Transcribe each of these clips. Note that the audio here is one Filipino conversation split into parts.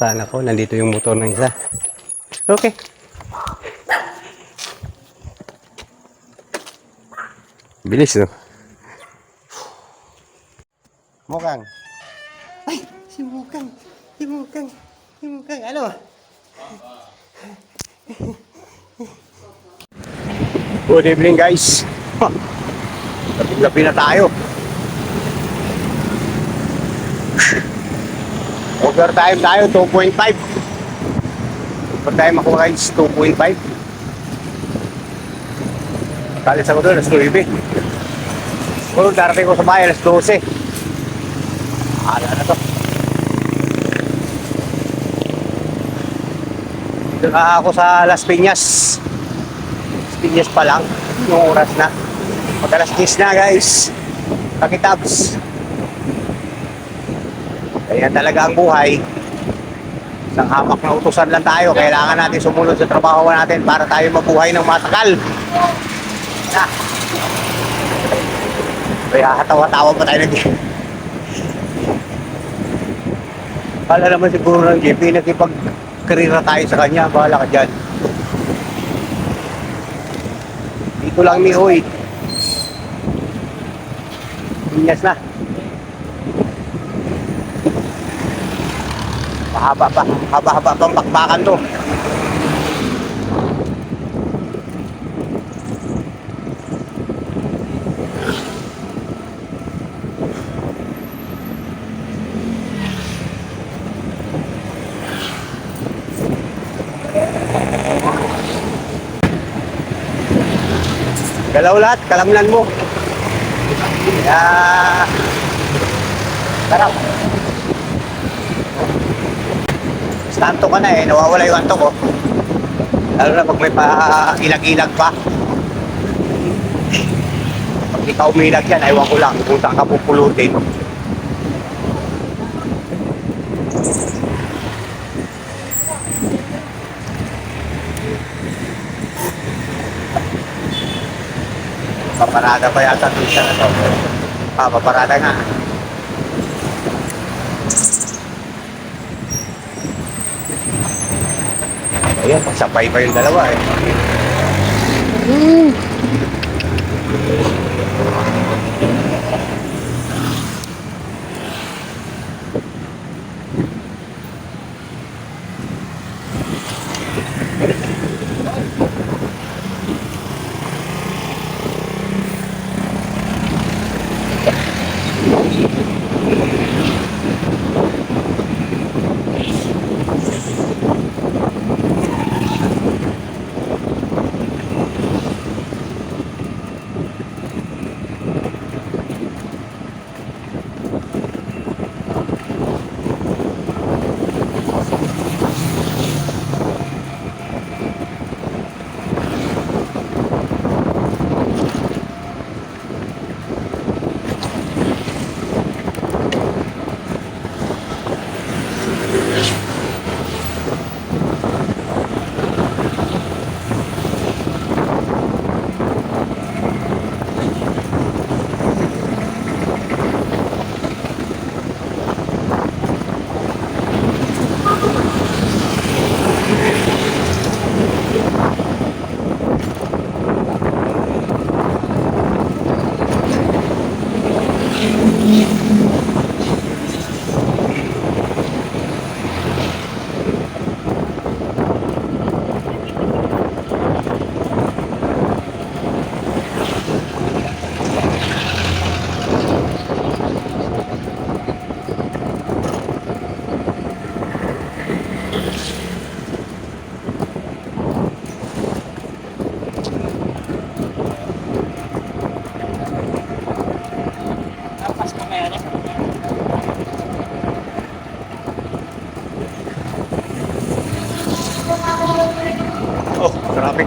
sana ko. Nandito yung motor ng isa. Okay. Bilis, no? Mukang. Ay, si Mukang. Si Mukang. Si Mukang. Ano? Good evening, guys. Gabi na tayo. Overtime tayo, 2.5. Overtime ako guys, 2.5. Kalis ako doon, alas 9. Siguro darating ko sa bahay, alas 12. Ala na to. Dito na ako sa Las Piñas. Las Piñas pa lang. Yung oras na. Pag alas 10 na guys. Pakitabs. Kaya talaga ang buhay. Isang hamak na utusan lang tayo. Kailangan natin sumunod sa trabaho natin para tayo mabuhay ng matagal. Na. Kaya hatawa-tawa pa tayo nag Kala naman siguro ng JP, nakipag-karira tayo sa kanya. Bahala ka dyan. Dito lang ni Hoy. Pinyas na. Mahaba pa. Haba-haba pang bakbakan to. Galaw lahat, kalamnan mo. Kaya... Sarap. Stanto ka na eh, nawawala yung anto ko. Lalo na pag may pa ilag-ilag pa. Pag ikaw umilag yan, aywan ko lang, saan ka pupulutin. Paparada pa yata doon siya na to. Ah, paparada nga. Ayan, sabay pa yung dalawa eh. Oh,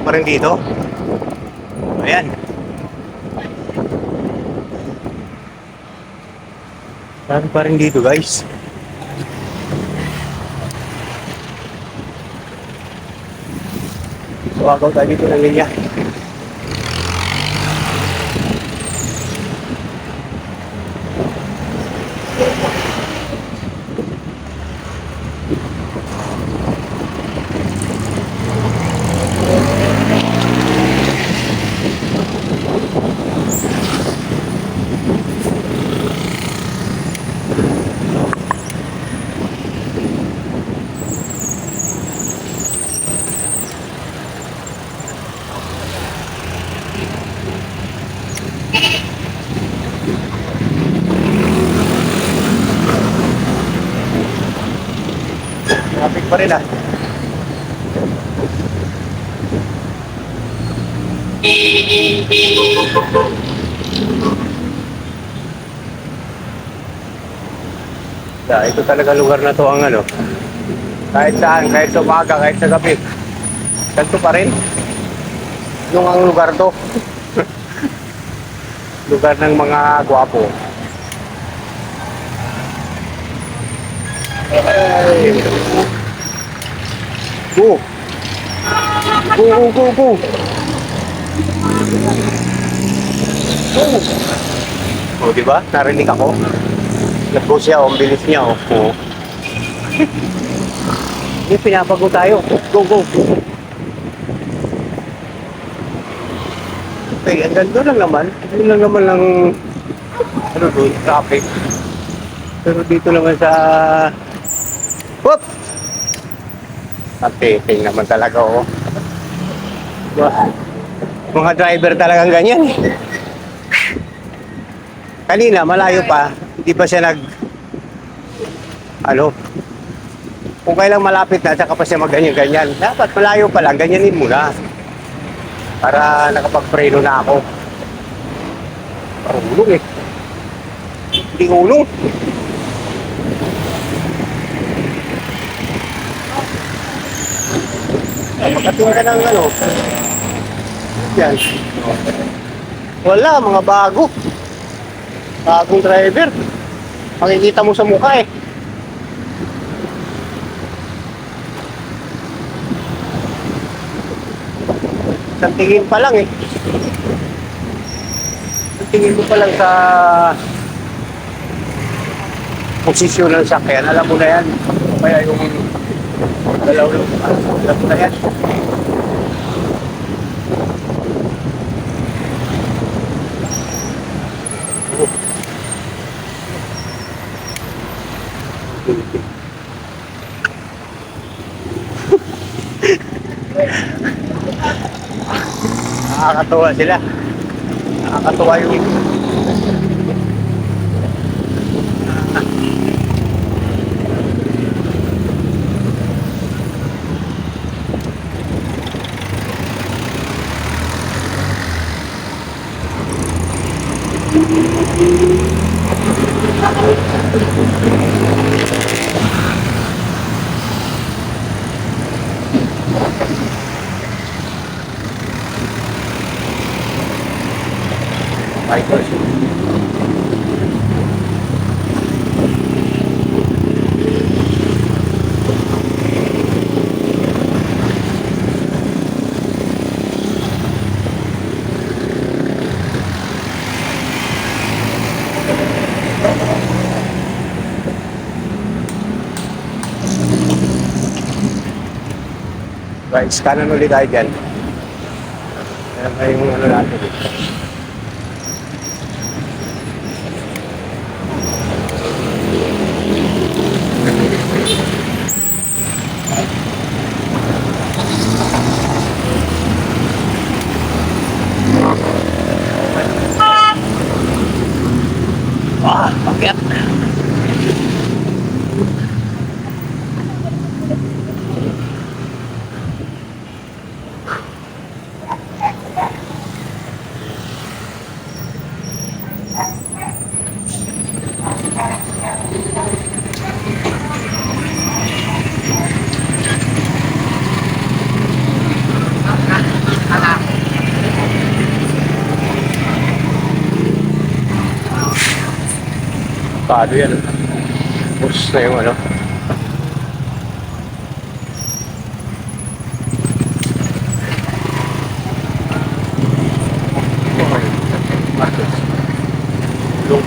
pa rin dito. Ayan. Traffic pa rin dito, guys. Suwagaw tayo dito ng linya. Yeah, ito talaga lugar na to ang ano. Kahit saan, kahit sa umaga, kahit sa gabi. Ganito pa rin. Yung ang lugar to. lugar ng mga gwapo. Ay. Go! Go, go, go, go! Go! O, di ba? Narinig ako. Nag-go siya, oh. Ang bilis niya, oh. Oo. Hindi, pinapago tayo. Go, go. Okay, ang ganda lang naman. Yun lang naman lang, ano doon, traffic. Pero dito naman sa... Whoop! Ang naman talaga, oh. Wah. Mga driver talagang ganyan, eh. Kanina, malayo pa. Hindi pa siya nag... Ano? Kung kailang malapit na, tsaka pa siya magganyan-ganyan. Dapat malayo pa lang, ganyanin mo na. Para nakapag-preno na ako. Parang ulong eh. Hindi ulong. Pagkating ka ng ano. Yan. Wala, mga bago. Bagong driver. Makikita mo sa mukha eh. Isang tingin pa lang eh. Isang tingin mo pa lang sa posisyon ng sakyan. Alam mo na yan. Kaya yung dalaw mo na yan. Nakakatuwa sila. Nakakatuwa yung Michael. Right, scanan ulit tayo dyan. Ayan na yung ano natin. Paano yan? Push na yung ano. Long.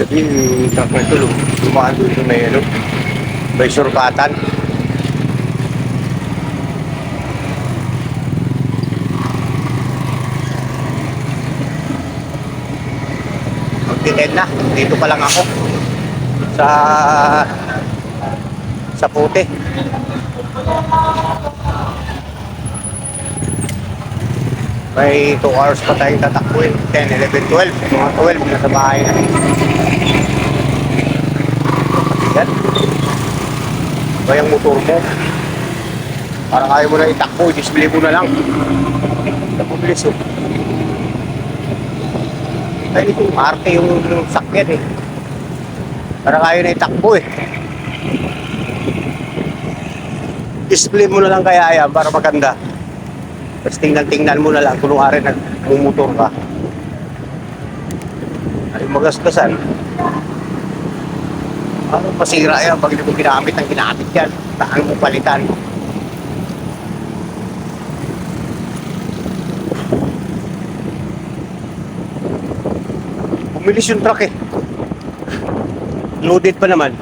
Sabihin, yung truck na ito, lum- lumaan doon sa may ano, may surkatan. Magtitin na, dito pa lang ako. Sa sa puti. May 2 hours pa tayong tatakbuhin. 10, 11, 12. Mga 12 nasa bahay na. Yan. Ba yung motor mo? Parang ayaw mo na itakbo, display mo na lang. Napubilis oh. Ay, ito, marte yung, yung sakyan eh. Parang ayaw na itakbo eh. Display mo na lang kaya yan para maganda. Tapos tingnan-tingnan mo na lang kung rin nagmumotor ka. Ay magastasan. Ano pasira yan pag hindi mo ginamit ang ginamit yan. Taan mo palitan. Bumilis yung truck eh. Loaded pa naman.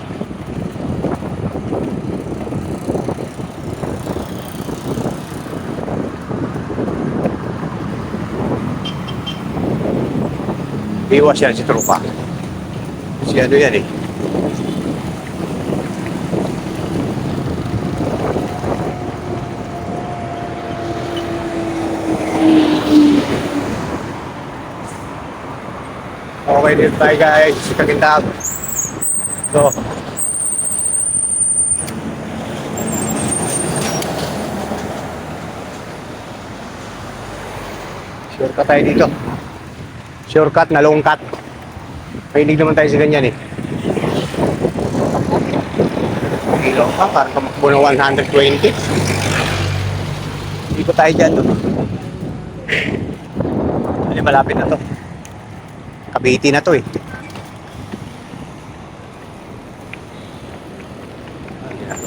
Iwas yan si Trupa. Si ano yan eh. Din tayo guys. Kagintab. So. Shortcut tayo dito. Shortcut na long cut. Mahilig naman tayo sa ganyan eh. Kilo pa, parang kamakbo ng 120. Hindi ko tayo dyan doon. Ay, malapit na to. Kabiti na to eh.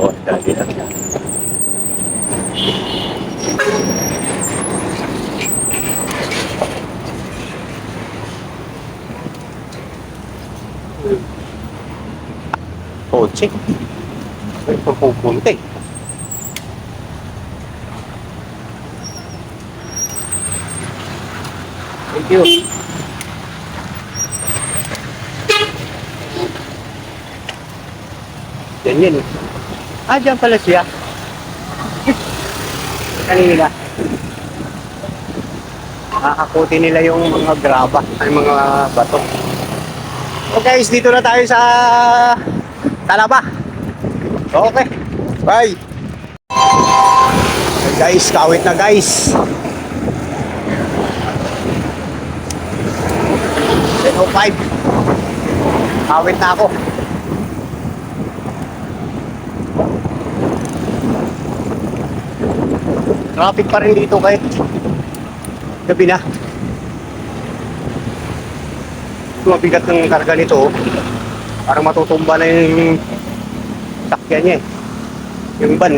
Oh, dali lang yan. Kotse. May pupunta eh. Thank you. Yan eh. Ah, dyan pala siya. Kanina. Nakakakuti nila yung mga graba, ay mga bato. So guys, dito na tayo sa Talaba. Okay. Bye. Okay, guys, kawit na guys. 10.05. Kawit na ako. Traffic pa rin dito kahit gabi na. Mabigat ng karga nito. Parang matutumba na yung sakyan niya eh. Yung van.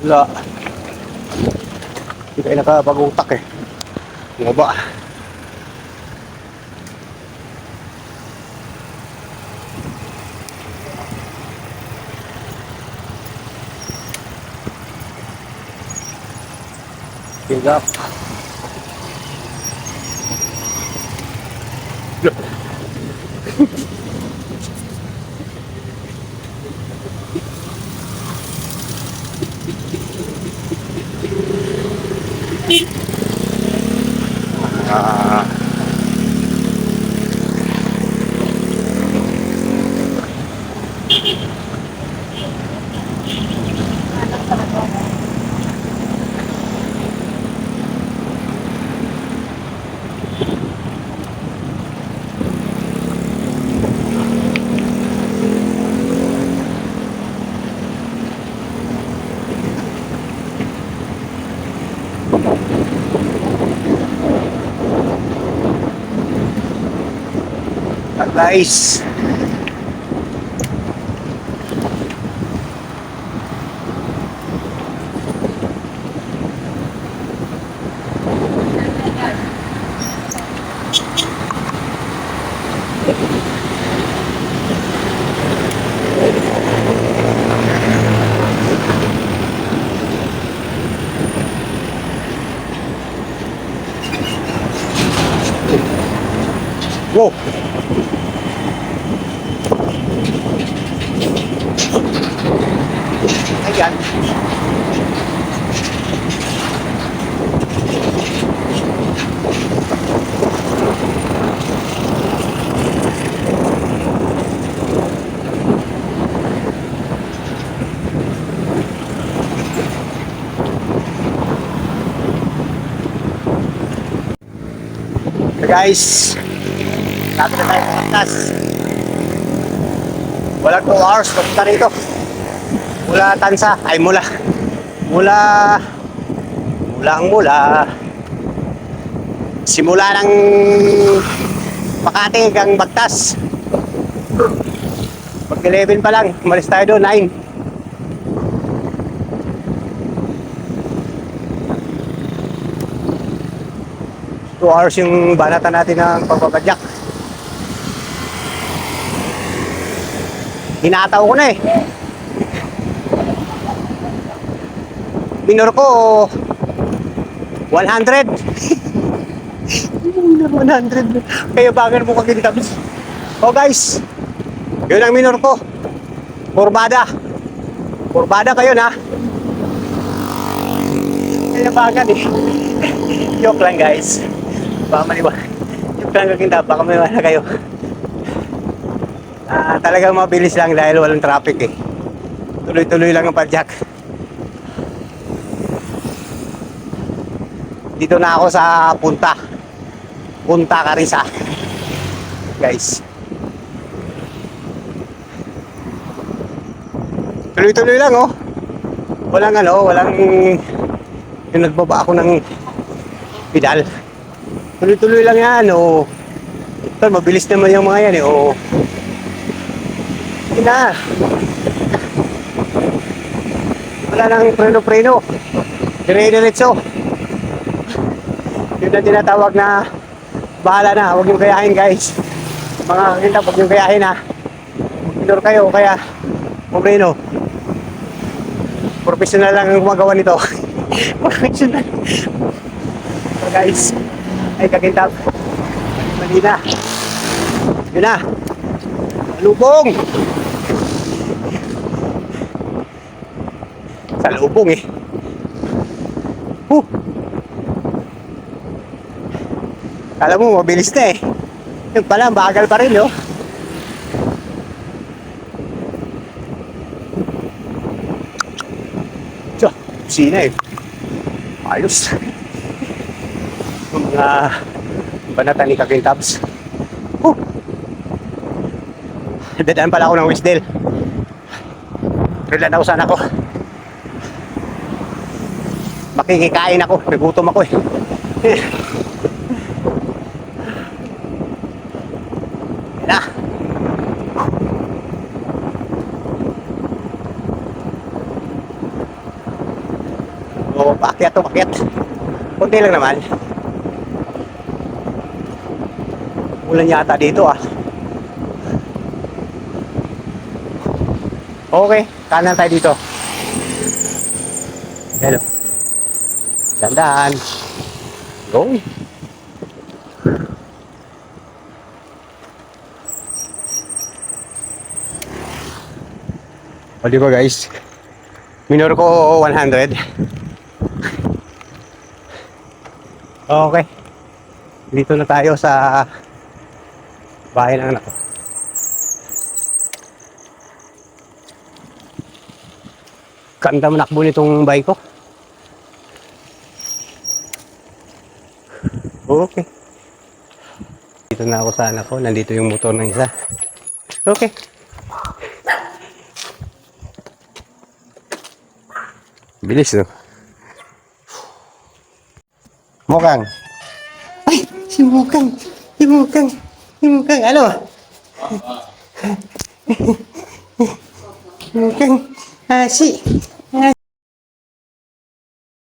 Wala. Hindi kayo nakabagutak eh. Nga ba? Tingap. Ah. Guys. Go! Ayan. So guys, sabi na tayo sa taas. Walang 2 hours, papunta rito. Mula Tansa, ay mula. Mula, mula ang mula. Simula ng Makati hanggang Bagtas. Pag 11 pa lang, umalis tayo doon, 9. Two hours yung banatan natin ng pagbabadyak. Hinataw ko na eh. Minor ko 100. Minor 100. Kaya bagan mo kagintabis. Oh guys, yun ang minor ko. Kurbada. Kurbada kayo na. Kaya bagan eh. Joke lang guys. Baka maniwa. Joke lang kagintab. Baka maniwala kayo. Ah, talagang mabilis lang dahil walang traffic eh. Tuloy-tuloy lang ang padyak. Dito na ako sa Punta. Punta Carissa. Guys. Tuloy-tuloy lang oh. Walang ano, walang yung nagbaba ako ng pedal. Tuloy-tuloy lang yan oh. Ito, mabilis naman yung mga yan eh oh. Hindi na. Wala nang preno-preno. Dire-diretso. Yun ang tinatawag na bahala na. Huwag yung kayahin guys. Mga kita, huwag yung kayahin ha. Indoor kayo, kaya preno. Professional lang ang gumagawa nito. Professional. Guys, ay kakintab. Mali na. Yun na. Lubong! Sa lubong eh. Huh. Alam mo, mabilis na eh. Yung pala, bagal pa rin, no? Tiyo, sina eh. Ayos. Yung mga banata ni Kakintabs. Huh. Dadaan pala ako ng Wisdale. Rilan ako sana ko. Makikikain ako. Nagutom ako eh. Yan na. O, paakyat to, paakyat. Kunti lang naman. Ulan yata dito ah. Okay, kanan tayo dito. Hello. Dandaan. Go. O di guys? Minor ko 100. Okay. Dito na tayo sa bahay ng anak ko. Ganda manakbo nitong bike ko. Okay. Dito na ako sa anak ko. Nandito yung motor ng isa. Okay. Bilis, no? Mukang. Ay, si Mukang. Si Mukang. Si Mukang. Ano? Si Mukang. Ah, si.